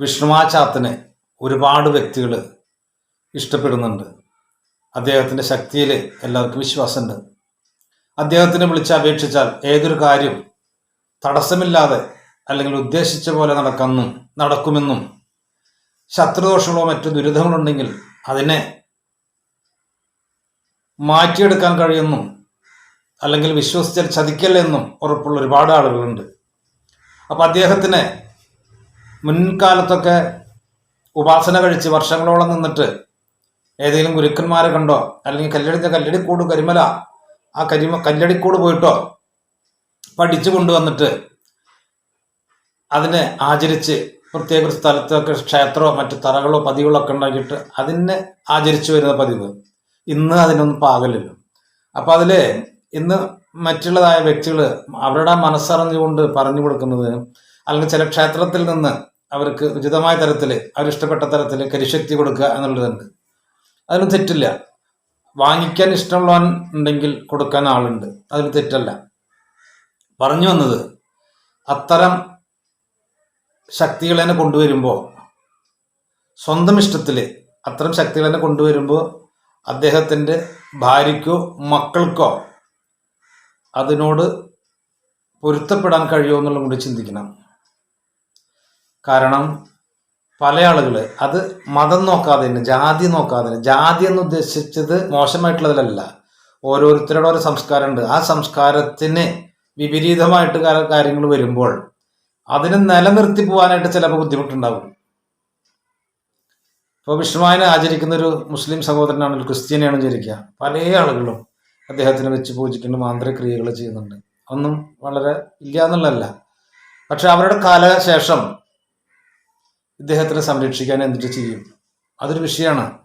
വിഷ്ണുവാചാത്തിനെ ഒരുപാട് വ്യക്തികൾ ഇഷ്ടപ്പെടുന്നുണ്ട്. അദ്ദേഹത്തിന്റെ ശക്തിയിൽ എല്ലാവർക്കും വിശ്വാസമുണ്ട്. അദ്ദേഹത്തിനെ വിളിച്ച് അപേക്ഷിച്ചാൽ ഏതൊരു കാര്യം തടസ്സമില്ലാതെ അല്ലെങ്കിൽ ഉദ്ദേശിച്ച പോലെ നടക്കുന്നു നടക്കുമെന്നും ശത്രുദോഷങ്ങളോ മറ്റു ദുരിതങ്ങളുണ്ടെങ്കിൽ അതിനെ മാറ്റിയെടുക്കാൻ കഴിയുന്നു അല്ലെങ്കിൽ വിശ്വസിച്ചാൽ ചതിക്കല്ലെന്നും ഉറപ്പുള്ള ഒരുപാട് ആളുകളുണ്ട്. അപ്പം അദ്ദേഹത്തിന് മുൻകാലത്തൊക്കെ ഉപാസന കഴിച്ച് വർഷങ്ങളോളം നിന്നിട്ട് ഏതെങ്കിലും ഗുരുക്കന്മാരെ കണ്ടോ? അല്ലെങ്കിൽ കല്ലടിഞ്ഞ കല്ലടിക്കൂട് കരിമല ആ കരിമ കല്ലടിക്കൂട് പോയിട്ടോ? പഠിച്ചു കൊണ്ടുവന്നിട്ട് അതിനെ ആചരിച്ച് പ്രത്യേക ഒരു സ്ഥലത്തൊക്കെ ക്ഷേത്രമോ മറ്റ് തറകളോ പതികളോ ഒക്കെ ഉണ്ടാക്കിയിട്ട് അതിനെ ആചരിച്ചു വരുന്ന പതിവ്. ഇന്ന് അതിനൊന്നും പാകലില്ല. അപ്പം അതിൽ ഇന്ന് മറ്റുള്ളതായ വ്യക്തികൾ അവരുടെ മനസ്സറിഞ്ഞുകൊണ്ട് പറഞ്ഞു കൊടുക്കുന്നത് അല്ലെങ്കിൽ ചില ക്ഷേത്രത്തിൽ നിന്ന് അവർക്ക് ഉചിതമായ തരത്തിൽ അവരിഷ്ടപ്പെട്ട തരത്തിൽ കരിശക്തി കൊടുക്കുക എന്നുള്ളതുണ്ട്. അതിന് തെറ്റില്ല. വാങ്ങിക്കാൻ ഇഷ്ടമുള്ളവൻ ഉണ്ടെങ്കിൽ കൊടുക്കാൻ ആളുണ്ട്. അതിൽ തെറ്റല്ല. പറഞ്ഞു വന്നത് അത്തരം ശക്തികളെ കൊണ്ടുവരുമ്പോൾ സ്വന്തം ഇഷ്ടത്തിൽ അത്തരം ശക്തികളെ കൊണ്ടുവരുമ്പോൾ അദ്ദേഹത്തിന്റെ ഭാര്യയ്ക്കോ മക്കൾക്കോ അതിനോട് പൊരുത്തപ്പെടാൻ കഴിയുമോ എന്നുള്ളതും കൂടി ചിന്തിക്കണം. കാരണം പല ആളുകൾ അത് മതം നോക്കാതെ തന്നെ ജാതി നോക്കാതെ തന്നെ ജാതി എന്ന് ഉദ്ദേശിച്ചത് മോശമായിട്ടുള്ളതിലല്ല. ഓരോരുത്തരുടെ ഓരോ സംസ്കാരമുണ്ട്. ആ സംസ്കാരത്തിന് വിപരീതമായിട്ട് കാര്യങ്ങൾ വരുമ്പോൾ അതിനെ നിലനിർത്തി പോകാനായിട്ട് ചിലപ്പോൾ ബുദ്ധിമുട്ടുണ്ടാവും. ഇപ്പോൾ വിഷ്ണുവായനെ ആചരിക്കുന്ന ഒരു മുസ്ലിം സഹോദരനാണെങ്കിൽ ക്രിസ്ത്യാനിയാണ് വിചാരിക്കുക. പല ആളുകളും അദ്ദേഹത്തിനെ വെച്ച് പൂജിക്കുന്ന മാന്ത്രിക്രിയകൾ ചെയ്യുന്നുണ്ട്. ഒന്നും വളരെ ഇല്ല എന്നുള്ളതല്ല പക്ഷെ അവരുടെ കാലശേഷം ഇദ്ദേഹത്തിനെ സംരക്ഷിക്കാൻ എന്തിട്ട് ചെയ്യും? അതൊരു വിഷയമാണ്.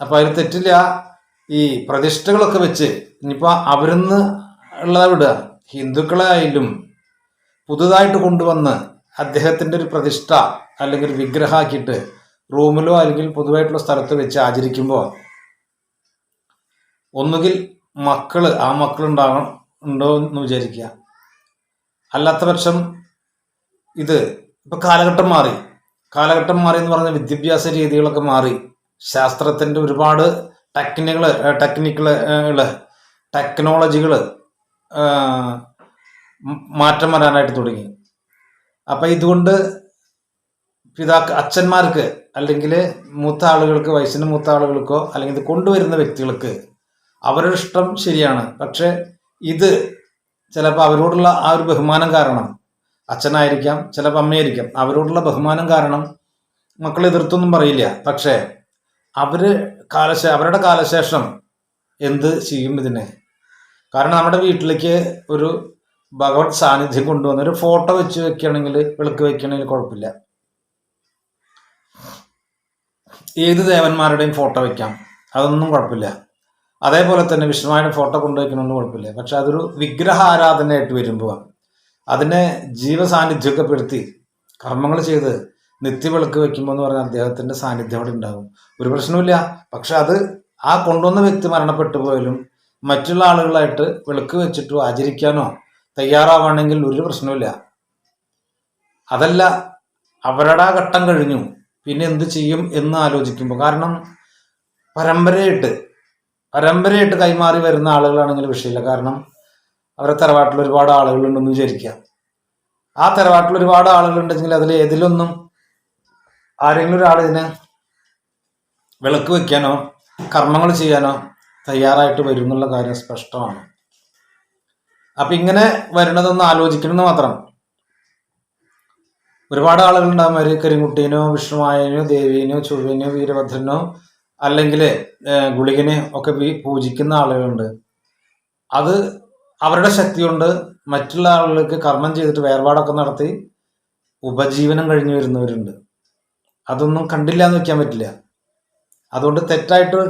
അപ്പോൾ അതിൽ തെറ്റില്ല. ഈ പ്രതിഷ്ഠകളൊക്കെ വെച്ച് ഇനിയിപ്പോൾ അവരിന്ന് ഉള്ളത് വിടുക. ഹിന്ദുക്കളായാലും പുതുതായിട്ട് കൊണ്ടുവന്ന് അദ്ദേഹത്തിന്റെ ഒരു പ്രതിഷ്ഠ അല്ലെങ്കിൽ ഒരു വിഗ്രഹമാക്കിയിട്ട് റൂമിലോ അല്ലെങ്കിൽ പൊതുവായിട്ടുള്ള സ്ഥലത്ത് വെച്ച് ആചരിക്കുമ്പോൾ ഒന്നുകിൽ മക്കൾ ആ മക്കളുണ്ടാകണം ഉണ്ടോ എന്ന് വിചാരിക്കുക. അല്ലാത്ത പക്ഷം ഇത് ഇപ്പൊ കാലഘട്ടം മാറി. കാലഘട്ടം മാറി എന്ന് പറഞ്ഞ വിദ്യാഭ്യാസ രീതികളൊക്കെ മാറി. ശാസ്ത്രത്തിന്റെ ഒരുപാട് ടെക്നിക്കുകൾ ടെക്നിക്കുകൾ ടെക്നോളജികൾ മാറ്റം വരാനായിട്ട് തുടങ്ങി. അപ്പൊ ഇതുകൊണ്ട് പിതാക്ക അച്ഛന്മാർക്ക് അല്ലെങ്കിൽ മൂത്ത ആളുകൾക്ക് വയസ്സിന് മൂത്ത ആളുകൾക്കോ അല്ലെങ്കിൽ ഇത് കൊണ്ടുവരുന്ന വ്യക്തികൾക്ക് അവരുടെ ഇഷ്ടം ശരിയാണ്. പക്ഷേ ഇത് ചിലപ്പോൾ അവരോടുള്ള ആ ഒരു ബഹുമാനം കാരണം അച്ഛനായിരിക്കാം ചിലപ്പോൾ അമ്മയായിരിക്കാം. അവരോടുള്ള ബഹുമാനം കാരണം മക്കൾ എതിർത്തൊന്നും പറയില്ല. പക്ഷേ അവർ കാലശ അവരുടെ കാലശേഷം എന്ത് ചെയ്യും ഇതിനെ? കാരണം നമ്മുടെ വീട്ടിലേക്ക് ഒരു ഭഗവത് സാന്നിധ്യം കൊണ്ടുവന്ന ഒരു ഫോട്ടോ വെച്ച് വെക്കുകയാണെങ്കിൽ വിളക്ക് വെക്കുകയാണെങ്കിൽ കുഴപ്പമില്ല. ഏത് ദേവന്മാരുടെയും ഫോട്ടോ വെക്കാം. അതൊന്നും കുഴപ്പമില്ല. അതേപോലെ തന്നെ വിഷ്ണുവായുടെ ഫോട്ടോ കൊണ്ടുവയ്ക്കണമെന്ന് കുഴപ്പമില്ല. പക്ഷെ അതൊരു വിഗ്രഹ ആരാധനയായിട്ട് വരുമ്പോൾ അതിനെ ജീവസാന്നിധ്യമൊക്കെ പെടുത്തി കർമ്മങ്ങൾ ചെയ്ത് നിത്യവിളക്ക് വെക്കുമ്പോൾ എന്ന് പറഞ്ഞാൽ അദ്ദേഹത്തിന്റെ സാന്നിധ്യം അവിടെ ഉണ്ടാകും ഒരു പ്രശ്നവുമില്ല. പക്ഷെ അത് ആ കൊണ്ടുവന്ന വ്യക്തി മരണപ്പെട്ടു പോയാലും മറ്റുള്ള ആളുകളായിട്ട് വിളക്ക് വെച്ചിട്ടോ ആചരിക്കാനോ തയ്യാറാവണമെങ്കിൽ ഒരു പ്രശ്നവുമില്ല. അതല്ല അവരുടെ ആ ഘട്ടം കഴിഞ്ഞു. പിന്നെ എന്ത് ചെയ്യും എന്ന് ആലോചിക്കുമ്പോൾ കാരണം പരമ്പരയായിട്ട് പരമ്പരയായിട്ട് കൈമാറി വരുന്ന ആളുകളാണെങ്കിൽ വിഷയമില്ല. കാരണം അവരെ തറവാട്ടിൽ ഒരുപാട് ആളുകളുണ്ടെന്ന് വിചാരിക്കുക. ആ തറവാട്ടിൽ ഒരുപാട് ആളുകളുണ്ടെങ്കിൽ അതിൽ ഏതിലൊന്നും ആരെങ്കിലും ഒരാൾ ഇതിനെ വിളക്ക് വെക്കാനോ കർമ്മങ്ങൾ ചെയ്യാനോ തയ്യാറായിട്ട് വരും എന്നുള്ള കാര്യം സ്പഷ്ടമാണ്. അപ്പൊ ഇങ്ങനെ വരുന്നതൊന്ന് ആലോചിക്കണമെന്ന് മാത്രം. ഒരുപാട് ആളുകളുണ്ടാകും അവർ കരിങ്കുട്ടീനോ വിഷ്ണുവായനോ ദേവീനോ ചൊവ്വനോ വീരഭദ്രനോ അല്ലെങ്കിൽ ഗുളികനെ ഒക്കെ പൂജിക്കുന്ന ആളുകളുണ്ട്. അത് അവരുടെ ശക്തി കൊണ്ട് മറ്റുള്ള ആളുകൾക്ക് കർമ്മം ചെയ്തിട്ട് വേർപാടൊക്കെ നടത്തി ഉപജീവനം കഴിഞ്ഞു വരുന്നവരുണ്ട്. അതൊന്നും കണ്ടില്ല എന്ന് വെക്കാൻ പറ്റില്ല. അതുകൊണ്ട് തെറ്റായിട്ട്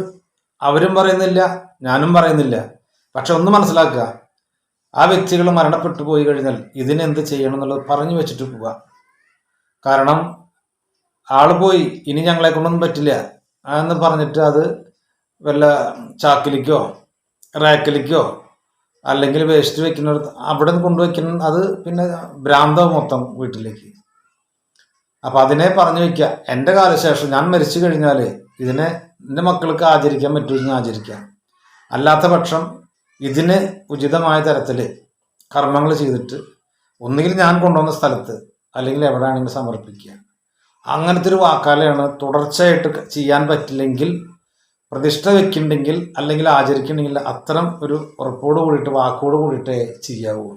അവരും പറയുന്നില്ല ഞാനും പറയുന്നില്ല. പക്ഷെ ഒന്ന് മനസ്സിലാക്കുക ആ വ്യക്തികൾ മരണപ്പെട്ടു പോയി കഴിഞ്ഞാൽ ഇതിനെന്ത് ചെയ്യണം എന്നുള്ളത് പറഞ്ഞു വെച്ചിട്ട് പോവുക. കാരണം ആൾ പോയി ഇനി ഞങ്ങളെ കൊണ്ടൊന്നും പറ്റില്ല. എന്ന് പറഞ്ഞിട്ട് അത് വല്ല ചാക്കിലേക്കോ റാക്കിലേക്കോ അല്ലെങ്കിൽ വേസ്റ്റ് വെക്കുന്നിടത്ത് അവിടെ നിന്ന് കൊണ്ടുവയ്ക്കുന്ന അത് പിന്നെ ഭ്രാന്തം മൊത്തം വീട്ടിലേക്ക്. അപ്പം അതിനെ പറഞ്ഞു വയ്ക്കുക എന്റെ കാലശേഷം ഞാൻ മരിച്ചു കഴിഞ്ഞാൽ ഇതിനെ എന്റെ മക്കൾക്ക് ആചരിക്കാൻ പറ്റുമെന്ന് ആചരിക്കാം. അല്ലാത്ത പക്ഷം ഇതിന് ഉചിതമായ തരത്തിൽ കർമ്മങ്ങൾ ചെയ്തിട്ട് ഒന്നുകിൽ ഞാൻ കൊണ്ടുവന്ന സ്ഥലത്ത് അല്ലെങ്കിൽ എവിടെയാണെങ്കിലും സമർപ്പിക്കുക അങ്ങനത്തെ ഒരു വാക്കാലയാണ് തുടർച്ചയായിട്ട് ചെയ്യാൻ പറ്റില്ലെങ്കിൽ പ്രതിഷ്ഠ വെക്കുന്നുണ്ടെങ്കിൽ അല്ലെങ്കിൽ ആചരിക്കുന്നുണ്ടെങ്കിൽ അത്തരം ഒരു ഉറപ്പോട് കൂടിയിട്ട് വാക്കോട് കൂടിയിട്ടേ ചെയ്യാവൂ.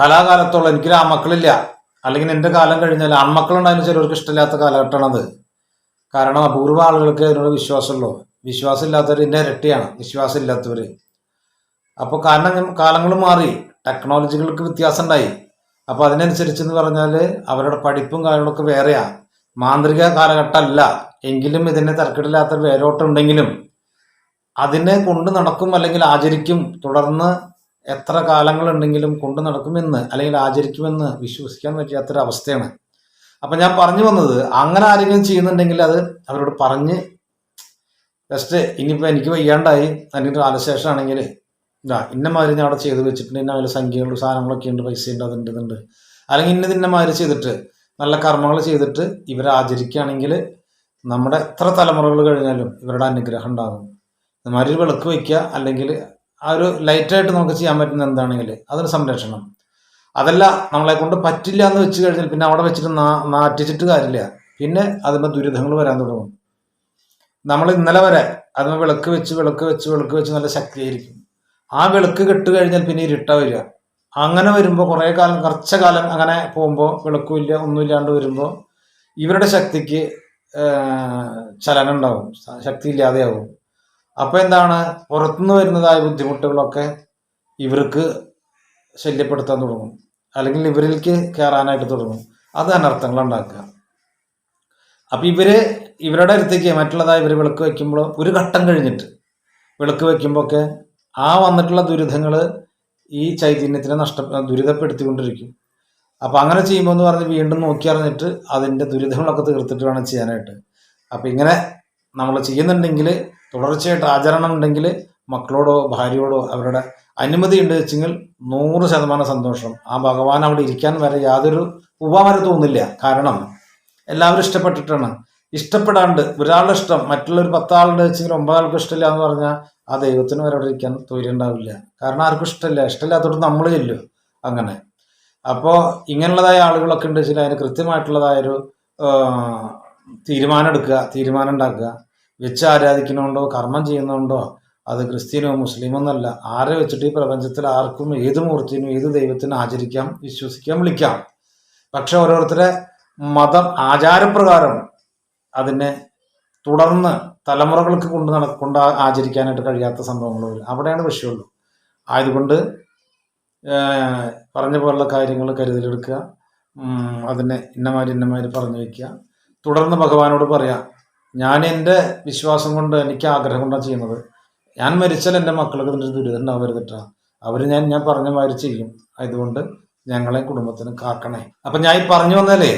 കലാകാലത്തോളം എനിക്ക് ആൺമക്കളില്ല. അല്ലെങ്കിൽ എന്റെ കാലം കഴിഞ്ഞാൽ ആൺമക്കളുണ്ടായിരുന്നു ചിലർക്ക് ഇഷ്ടമില്ലാത്ത കാലഘട്ടമാണത് കാരണം അപൂർവ ആളുകൾക്ക് അതിനോട് വിശ്വാസമുള്ളൂ. വിശ്വാസം ഇല്ലാത്തവർ ഇതിന്റെ ഇരട്ടിയാണ്. വിശ്വാസം ഇല്ലാത്തവർ അപ്പോൾ കാരണം കാലങ്ങൾ മാറി. ടെക്നോളജികൾക്ക് വ്യത്യാസം ഉണ്ടായി അപ്പോൾ അതിനനുസരിച്ച് എന്ന് പറഞ്ഞാൽ അവരുടെ പഠിപ്പും കാര്യങ്ങളൊക്കെ വേറെയാ. മാന്ത്രിക കാലഘട്ടമല്ല. എങ്കിലും ഇതിന് തർക്കിടില്ലാത്ത വേരോട്ടുണ്ടെങ്കിലും അതിനെ കൊണ്ട് നടക്കും അല്ലെങ്കിൽ ആചരിക്കും. തുടർന്ന് എത്ര കാലങ്ങളുണ്ടെങ്കിലും കൊണ്ട് നടക്കുമെന്ന് അല്ലെങ്കിൽ ആചരിക്കുമെന്ന് വിശ്വസിക്കാൻ പറ്റാത്തൊരവസ്ഥയാണ് അപ്പം ഞാൻ പറഞ്ഞു വന്നത് അങ്ങനെ ആരെങ്കിലും ചെയ്യുന്നുണ്ടെങ്കിൽ അത് അവരോട് പറഞ്ഞ് ജസ്റ്റ് ഇനിയിപ്പോൾ എനിക്ക് വയ്യാണ്ടായി. അല്ലെങ്കിൽ കാലശേഷമാണെങ്കിൽ ഇതാ ഇന്ന മാതിരി ഞാൻ അവിടെ ചെയ്ത് വെച്ചിട്ടുണ്ട് ഇന്ന അതിൽ സംഖ്യകളും സാധനങ്ങളൊക്കെ ഉണ്ട് പൈസ ഉണ്ട് അതുണ്ട് ഇതുണ്ട്. അല്ലെങ്കിൽ ഇന്ന ഇന്ന മാതിരി ചെയ്തിട്ട് നല്ല കർമ്മങ്ങൾ ചെയ്തിട്ട് ഇവരെ ആചരിക്കുകയാണെങ്കിൽ നമ്മുടെ എത്ര തലമുറകൾ കഴിഞ്ഞാലും ഇവരുടെ അനുഗ്രഹം ഉണ്ടാകും. ഇതുമാതിരി വിളക്ക് വയ്ക്കുക അല്ലെങ്കിൽ ആ ഒരു ലൈറ്റായിട്ട് നമുക്ക് ചെയ്യാൻ പറ്റുന്ന എന്താണെങ്കിൽ അതൊരു സംരക്ഷണം. അതല്ല നമ്മളെ കൊണ്ട് പറ്റില്ല എന്ന് വെച്ച് കഴിഞ്ഞാൽ പിന്നെ അവിടെ വെച്ചിട്ട് നാ നാറ്റിച്ചിട്ട് കാര്യമില്ല. പിന്നെ അതിന്റെ ദുരിതങ്ങൾ വരാൻ തുടങ്ങും. നമ്മൾ ഇന്നലെ വരെ അതിന് വിളക്ക് വെച്ച് വിളക്ക് വെച്ച് വിളക്ക് വെച്ച് നല്ല ശക്തിയായിരിക്കും. ആ വിളക്ക് കെട്ട് കഴിഞ്ഞാൽ പിന്നെ ഇരുട്ട വരിക. അങ്ങനെ വരുമ്പോൾ കുറേ കാലം കുറച്ച കാലം അങ്ങനെ പോകുമ്പോൾ വിളക്കുമില്ല ഒന്നുമില്ലാണ്ട് വരുമ്പോൾ ഇവരുടെ ശക്തിക്ക് ചലനം ഉണ്ടാവും ശക്തി ഇല്ലാതെയാവും അപ്പോൾ എന്താണ്? പുറത്തുനിന്ന് വരുന്നതായ ബുദ്ധിമുട്ടുകളൊക്കെ ഇവർക്ക് ശല്യപ്പെടുത്താൻ തുടങ്ങും. അല്ലെങ്കിൽ ഇവരിലേക്ക് കയറാനായിട്ട് തുടങ്ങും. അത് അനർത്ഥങ്ങൾ ഉണ്ടാക്കുക അപ്പം ഇവർ ഇവരുടെ അടുത്തേക്ക് മറ്റുള്ളതായ ഇവർ വിളക്ക് വയ്ക്കുമ്പോൾ ഒരു ഘട്ടം കഴിഞ്ഞിട്ട് വിളക്ക് വയ്ക്കുമ്പോൾ ഒക്കെ ആ വന്നിട്ടുള്ള ദുരിതങ്ങൾ ഈ ചൈതന്യത്തിനെ നഷ്ട ദുരിതപ്പെടുത്തിക്കൊണ്ടിരിക്കും. അപ്പം അങ്ങനെ ചെയ്യുമ്പോൾ എന്ന് പറഞ്ഞ് വീണ്ടും നോക്കി അറിഞ്ഞിട്ട് അതിന്റെ ദുരിതങ്ങളൊക്കെ തീർത്തിട്ട് വേണം ചെയ്യാനായിട്ട്. അപ്പോൾ ഇങ്ങനെ നമ്മൾ ചെയ്യുന്നുണ്ടെങ്കിൽ തുടർച്ചയായിട്ട് ആചരണം ഉണ്ടെങ്കിൽ മക്കളോടോ ഭാര്യയോടോ അവരുടെ അനുമതി ഉണ്ട് വെച്ചെങ്കിൽ നൂറ് ശതമാനം സന്തോഷം. ആ ഭഗവാൻ അവിടെ ഇരിക്കാൻ വരെ യാതൊരു ഉപമര തോന്നില്ല കാരണം എല്ലാവരും ഇഷ്ടപ്പെട്ടിട്ടാണ്. ഇഷ്ടപ്പെടാണ്ട് ഒരാളുടെ ഇഷ്ടം മറ്റുള്ള ഒരു പത്താളുടെ വെച്ചെങ്കിൽ ഒമ്പതാൾക്ക് ഇഷ്ടമില്ല എന്ന് പറഞ്ഞാൽ ആ ദൈവത്തിന് വരെ അവിടെ ഇരിക്കാൻ തൊഴിലുണ്ടാവില്ല. കാരണം ആർക്കും ഇഷ്ടമില്ല. ഇഷ്ടമില്ലാത്തോട്ട് നമ്മൾ ചെല്ലും. അങ്ങനെ. അപ്പോൾ ഇങ്ങനെയുള്ളതായ ആളുകളൊക്കെ ഉണ്ട് വെച്ചാൽ അതിന് കൃത്യമായിട്ടുള്ളതായൊരു തീരുമാനം എടുക്കുക തീരുമാനം ഉണ്ടാക്കുക വെച്ച് ആരാധിക്കണോണ്ടോ കർമ്മം ചെയ്യുന്നുണ്ടോ അത് ക്രിസ്ത്യനോ മുസ്ലിമോ എന്നല്ല. ആരെ വെച്ചിട്ട് ഈ പ്രപഞ്ചത്തിൽ ആർക്കും ഏത് മൂർത്തിനും ഏത് ദൈവത്തിനും ആചരിക്കാം വിശ്വസിക്കാം വിളിക്കാം. പക്ഷെ ഓരോരുത്തരെ മതം ആചാരപ്രകാരം അതിനെ തുടർന്ന് തലമുറകൾക്ക് കൊണ്ട് നട കൊണ്ട് ആചരിക്കാനായിട്ട് കഴിയാത്ത സംഭവങ്ങൾ അവിടെയാണ് വിഷയമുള്ളൂ. ആയതുകൊണ്ട് പറഞ്ഞ പോലുള്ള കാര്യങ്ങൾ കരുതലെടുക്കുക. അതിനെ ഇന്നമാര് ഇന്നമാര് പറഞ്ഞു വയ്ക്കുക. തുടർന്ന് ഭഗവാനോട് പറയാം ഞാൻ എന്റെ വിശ്വാസം കൊണ്ട് എനിക്ക് ആഗ്രഹം കൊണ്ടാണ് ചെയ്യുന്നത്. ഞാൻ മരിച്ചാൽ എന്റെ മക്കൾക്ക് ഇതിന്റെ ദുരിതം ഉണ്ടാവരുതിട്ടാ അവർ ഞാൻ ഞാൻ പറഞ്ഞ മാതിരി ചെയ്യും. അതുകൊണ്ട് ഞങ്ങളെ കുടുംബത്തിന് കാക്കണേ. അപ്പം ഞാൻ ഈ പറഞ്ഞു വന്നാലേ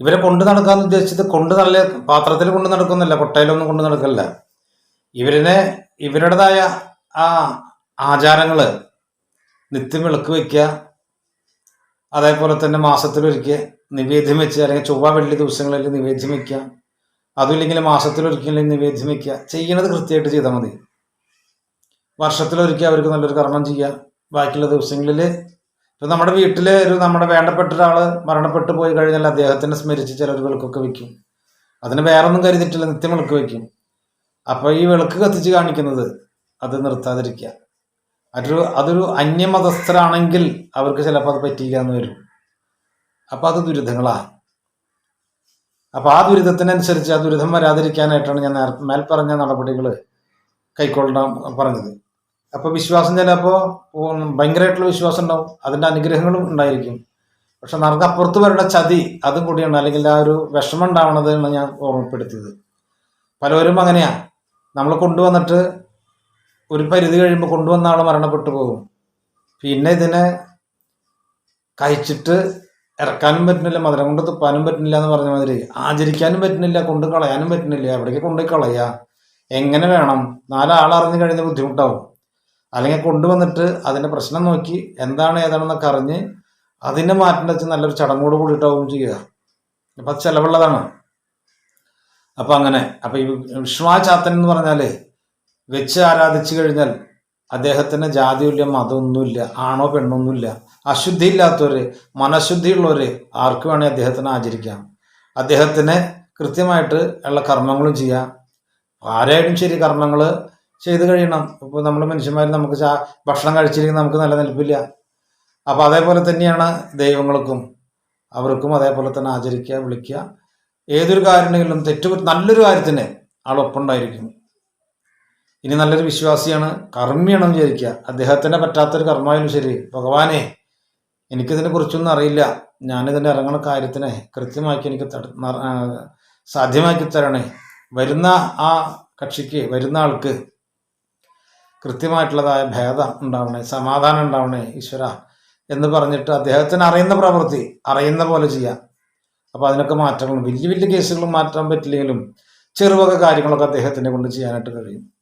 ഇവരെ കൊണ്ടു നടക്കാന്ന് ഉദ്ദേശിച്ചത് കൊണ്ട് നല്ല പാത്രത്തിൽ കൊണ്ട് നടക്കുന്നില്ല കൊട്ടയിലൊന്നും കൊണ്ട് നടക്കല്ല. ഇവരിനെ ഇവരുടേതായ ആ ആചാരങ്ങൾ നിത്യം വിളക്ക് വയ്ക്കുക. അതേപോലെ തന്നെ മാസത്തിലൊരിക്കൽ നിവേദ്യം വെച്ച് അല്ലെങ്കിൽ ചൊവ്വ വെള്ളി ദിവസങ്ങളിൽ നിവേദ്യം വയ്ക്കുക അതുമില്ലെങ്കിൽ മാസത്തിലൊരിക്കലും നിവേദ്യം വയ്ക്കുക ചെയ്യണത് കൃത്യമായിട്ട് ചെയ്താൽ മതി. വർഷത്തിലൊരിക്കൽ അവർക്ക് നല്ലൊരു കർമ്മം ചെയ്യുക. ബാക്കിയുള്ള ദിവസങ്ങളിൽ ഇപ്പം നമ്മുടെ വീട്ടിൽ ഒരു നമ്മുടെ വേണ്ടപ്പെട്ട ഒരാൾ മരണപ്പെട്ടു പോയി കഴിഞ്ഞാൽ അദ്ദേഹത്തിനെ സ്മരിച്ച് ചിലർ വിളക്കൊക്കെ വയ്ക്കും. അതിന് വേറെ ഒന്നും കരുതിയിട്ടില്ല. നിത്യം വിളക്ക് വയ്ക്കും. അപ്പോൾ ഈ വിളക്ക് കത്തിച്ച് കാണിക്കുന്നത് അത് നിർത്താതിരിക്കുക. അതൊരു അതൊരു അന്യമതസ്ഥരാണെങ്കിൽ അവർക്ക് ചിലപ്പോൾ അത് പറ്റിയില്ല എന്ന് വരും. അപ്പോൾ അത് ദുരിതങ്ങളാണ് അപ്പോൾ ആ ദുരിതത്തിനനുസരിച്ച് ആ ദുരിതം വരാതിരിക്കാനായിട്ടാണ് ഞാൻ മേൽ പറഞ്ഞ നടപടികൾ കൈക്കൊള്ളാൻ പറഞ്ഞത്. അപ്പോൾ വിശ്വാസം ചിലപ്പോൾ ഭയങ്കരമായിട്ടുള്ള വിശ്വാസം ഉണ്ടാവും. അതിന്റെ അനുഗ്രഹങ്ങളും ഉണ്ടായിരിക്കും. പക്ഷെ നമുക്ക് അപ്പുറത്ത് വരേണ്ട ചതി അതും കൂടിയാണ്. അല്ലെങ്കിൽ ആ ഒരു വിഷമം ഉണ്ടാവണത് എന്ന് ഞാൻ ഓർമ്മപ്പെടുത്തിയത്. പലവരും അങ്ങനെയാ. നമ്മൾ കൊണ്ടുവന്നിട്ട് ഒരു പരിധി കഴിയുമ്പോൾ കൊണ്ടുവന്ന ആൾ മരണപ്പെട്ടു പോകും. പിന്നെ ഇതിനെ കഴിച്ചിട്ട് ഇറക്കാനും പറ്റുന്നില്ല മധുരം കൊണ്ട് തുപ്പാനും പറ്റുന്നില്ല എന്ന് പറഞ്ഞ മാതിരി ആചരിക്കാനും പറ്റുന്നില്ല കൊണ്ട് കളയാനും പറ്റുന്നില്ല എവിടേക്ക് കൊണ്ട് കളയുക എങ്ങനെ വേണം നാലാൾ അറിഞ്ഞു കഴിഞ്ഞ ബുദ്ധിമുട്ടാവും. അല്ലെങ്കിൽ കൊണ്ടുവന്നിട്ട് അതിന്റെ പ്രശ്നം നോക്കി എന്താണ് ഏതാണെന്നൊക്കെ അറിഞ്ഞ് അതിനെ മാറ്റം വെച്ച് നല്ലൊരു ചടങ്ങോട് കൂടിയിട്ടാവും ചെയ്യുക. അപ്പം അത് ചിലവുള്ളതാണ്. അപ്പം അങ്ങനെ അപ്പം ഈ വിഷ്ണുവാ ചാത്തൻ എന്ന് പറഞ്ഞാൽ വെച്ച് ആരാധിച്ചു കഴിഞ്ഞാൽ അദ്ദേഹത്തിന് ജാതിയില്ല മതമൊന്നുമില്ല ആണോ പെണ്ണൊന്നുമില്ല. അശുദ്ധിയില്ലാത്തവര് മനഃശുദ്ധിയുള്ളവര് ആർക്ക് വേണേൽ അദ്ദേഹത്തിന് ആചരിക്കാം. അദ്ദേഹത്തിന് കൃത്യമായിട്ട് ഉള്ള കർമ്മങ്ങളും ചെയ്യാം. ആരായാലും ശരി കർമ്മങ്ങൾ ചെയ്ത് കഴിയണം. ഇപ്പോൾ നമ്മൾ മനുഷ്യന്മാർ നമുക്ക് ഭക്ഷണം കഴിച്ചില്ലെങ്കിൽ നമുക്ക് നിലനിൽപ്പില്ല അപ്പോൾ അതേപോലെ തന്നെയാണ് ദൈവങ്ങൾക്കും അവർക്കും അതേപോലെ തന്നെ ആചരിക്കുക വിളിക്കുക. ഏതൊരു കാര്യമുണ്ടെങ്കിലും തെറ്റു നല്ലൊരു കാര്യത്തിന് ആളൊപ്പം ഉണ്ടായിരിക്കും ഇനി നല്ലൊരു വിശ്വാസിയാണ് കർമ്മിയാണ് വിചാരിക്കുക. അദ്ദേഹത്തിന് പറ്റാത്തൊരു കർമ്മമായാലും ശരി. ഭഗവാനെ എനിക്കിതിനെ കുറിച്ചൊന്നും അറിയില്ല. ഞാനിതിന്റെ ഇറങ്ങുന്ന കാര്യത്തിനെ കൃത്യമാക്കി എനിക്ക് സാധ്യമാക്കി തരണേ. വരുന്ന ആ കക്ഷിക്ക് വരുന്ന ആൾക്ക് കൃത്യമായിട്ടുള്ളതായ ഭേദം ഉണ്ടാവണേ സമാധാനം ഉണ്ടാവണേ ഈശ്വര എന്ന് പറഞ്ഞിട്ട് അദ്ദേഹത്തിന് അറിയുന്ന പ്രവൃത്തി അറിയുന്ന പോലെ ചെയ്യാം. അപ്പോൾ അതിനൊക്കെ മാറ്റങ്ങളും വലിയ വലിയ കേസുകളും മാറ്റാൻ പറ്റില്ലെങ്കിലും ചെറുവക കാര്യങ്ങളൊക്കെ അദ്ദേഹത്തിനെ കൊണ്ട് ചെയ്യാനായിട്ട് കഴിയും.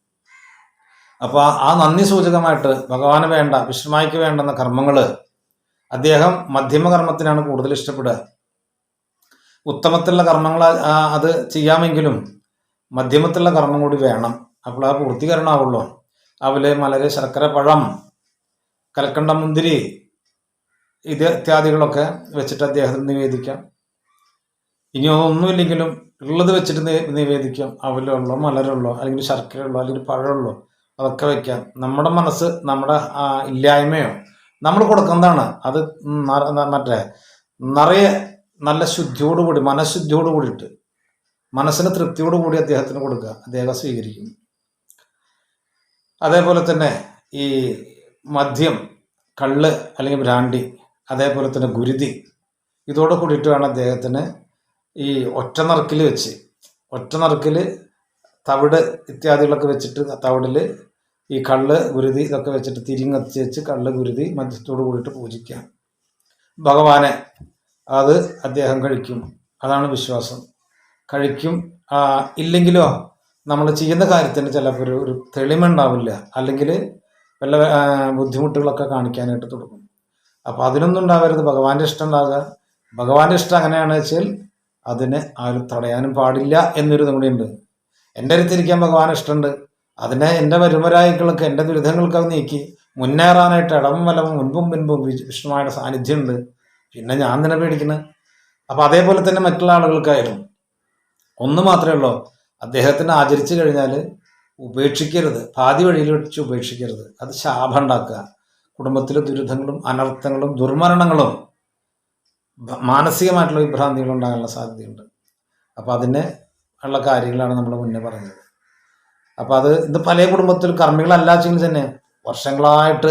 അപ്പോൾ ആ നന്ദി സൂചകമായിട്ട് ഭഗവാന് വേണ്ട വിഷ്ണുമായിക്ക് വേണ്ടുന്ന കർമ്മങ്ങൾ അദ്ദേഹം മധ്യമകർമ്മത്തിനാണ് കൂടുതൽ ഇഷ്ടപ്പെടുക. ഉത്തമത്തിലുള്ള കർമ്മങ്ങൾ അത് ചെയ്യാമെങ്കിലും മധ്യമത്തിലുള്ള കർമ്മം കൂടി വേണം. അപ്പോൾ ആ പൂർത്തീകരണമാവുള്ളൂ. അവൽ മലര് ശർക്കര പഴം കൽക്കണ്ട മുന്തിരി ഇത് ഇത്യാദികളൊക്കെ വെച്ചിട്ട് അദ്ദേഹത്തിന് നിവേദിക്കാം. ഇനി ഒന്നുമില്ലെങ്കിലും ഉള്ളത് വെച്ചിട്ട് നിവേദിക്കാം. അവലുള്ളോ മലരുള്ളോ അല്ലെങ്കിൽ ശർക്കരയുള്ളോ അല്ലെങ്കിൽ പഴമുള്ളോ അതൊക്കെ വെക്കാം. നമ്മുടെ മനസ്സ് നമ്മുടെ ഇല്ലായ്മയോ? നമ്മൾ കൊടുക്കുന്നതാണ്. അത് മറ്റേ നിറയെ നല്ല ശുദ്ധിയോടുകൂടി മനഃശുദ്ധിയോട് കൂടിയിട്ട് മനസ്സിന് തൃപ്തിയോട് കൂടി അദ്ദേഹത്തിന് കൊടുക്കുക. അദ്ദേഹം സ്വീകരിക്കും. അതേപോലെ തന്നെ ഈ മദ്യം കള്ള് അല്ലെങ്കിൽ ഭ്രാണ്ടി അതേപോലെ തന്നെ ഗുരുതി ഇതോട് കൂടിയിട്ട് വേണം അദ്ദേഹത്തിന് ഈ ഒറ്റ നറുക്കിൽ വെച്ച് ഒറ്റ നറുക്കിൽ തവിട് ഇത്യാദികളൊക്കെ വെച്ചിട്ട് തവിടിൽ ഈ കള്ള് ഗുരുതി ഇതൊക്കെ വെച്ചിട്ട് തിരിങ്ങത്തി വെച്ച് കള്ള് ഗുരുതി മദ്യത്തോട് കൂടിയിട്ട് പൂജിക്കാം. ഭഗവാനെ അത് അദ്ദേഹം കഴിക്കും. അതാണ് വിശ്വാസം. കഴിക്കും. ഇല്ലെങ്കിലോ നമ്മൾ ചെയ്യുന്ന കാര്യത്തിന് ചിലപ്പോൾ ഒരു ഒരു തെളിമുണ്ടാവില്ല അല്ലെങ്കിൽ വല്ല ബുദ്ധിമുട്ടുകളൊക്കെ കാണിക്കാനായിട്ട് തുടങ്ങും. അപ്പോൾ അതിനൊന്നും ഉണ്ടാവരുത്. ഭഗവാന്റെ ഇഷ്ടം ഉണ്ടാകുക ഭഗവാന്റെ ഇഷ്ടം അങ്ങനെയാണ് വെച്ചാൽ അതിനെ ആരും തടയാനും പാടില്ല എന്നൊരു ഇതും ഉണ്ട് എന്റെ അടുത്തിരിക്കാൻ ഭഗവാൻ ഇഷ്ടമുണ്ട്. അതിനെ എന്റെ വരുമരായികൾക്ക് എന്റെ ദുരിതങ്ങൾക്ക് അത് നീക്കി. മുന്നേറാനായിട്ട് ഇടവും വലവും മുൻപും പിൻപും വിഷ്ണുവായുടെ സാന്നിധ്യമുണ്ട്. പിന്നെ ഞാൻ തന്നെ പേടിക്കുന്നത് അപ്പം അതേപോലെ തന്നെ മറ്റുള്ള ആളുകൾക്കായാലും ഒന്ന് മാത്രമേ ഉള്ളൂ. അദ്ദേഹത്തിന് ആചരിച്ചു കഴിഞ്ഞാൽ ഉപേക്ഷിക്കരുത്. പാതി വഴിയിൽ വെച്ച് ഉപേക്ഷിക്കരുത്. അത് ശാപം ഉണ്ടാക്കുക. കുടുംബത്തിലെ ദുരിതങ്ങളും അനർത്ഥങ്ങളും ദുർമരണങ്ങളും മാനസികമായിട്ടുള്ള വിഭ്രാന്തികൾ ഉണ്ടാകാനുള്ള സാധ്യതയുണ്ട്. അപ്പോൾ അതിന് ഉള്ള കാര്യങ്ങളാണ് നമ്മൾ മുന്നേ പറഞ്ഞത്. അപ്പോൾ അത് ഇത് പല കുടുംബത്തിൽ കർമ്മികളല്ലാച്ചെങ്കിൽ തന്നെ. വർഷങ്ങളായിട്ട്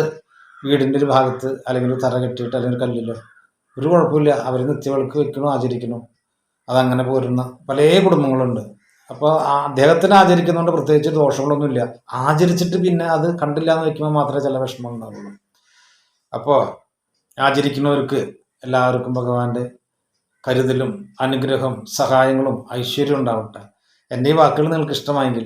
വീടിന്റെ ഒരു ഭാഗത്ത് അല്ലെങ്കിൽ തറ കെട്ടിയിട്ട് അല്ലെങ്കിൽ കല്ലിലോ ഒരു കുഴപ്പമില്ല. അവർ നിത്യവിളക്ക് വെക്കണോ ആചരിക്കണോ അതങ്ങനെ പോരുന്ന പല കുടുംബങ്ങളുണ്ട്. അപ്പോൾ അദ്ദേഹത്തിന് ആചരിക്കുന്നതുകൊണ്ട് പ്രത്യേകിച്ച് ദോഷങ്ങളൊന്നുമില്ല. ആചരിച്ചിട്ട് പിന്നെ അത് കണ്ടില്ല എന്ന് വെക്കുമ്പോൾ മാത്രമേ ചില വിഷമം ഉണ്ടാവുള്ളൂ. അപ്പോൾ ആചരിക്കുന്നവർക്ക് എല്ലാവർക്കും ഭഗവാന്റെ കരുതലും അനുഗ്രഹം സഹായങ്ങളും ഐശ്വര്യവും ഉണ്ടാവട്ടെ. എന്റെ ഈ വാക്കുകൾ നിങ്ങൾക്ക് ഇഷ്ടമായെങ്കിൽ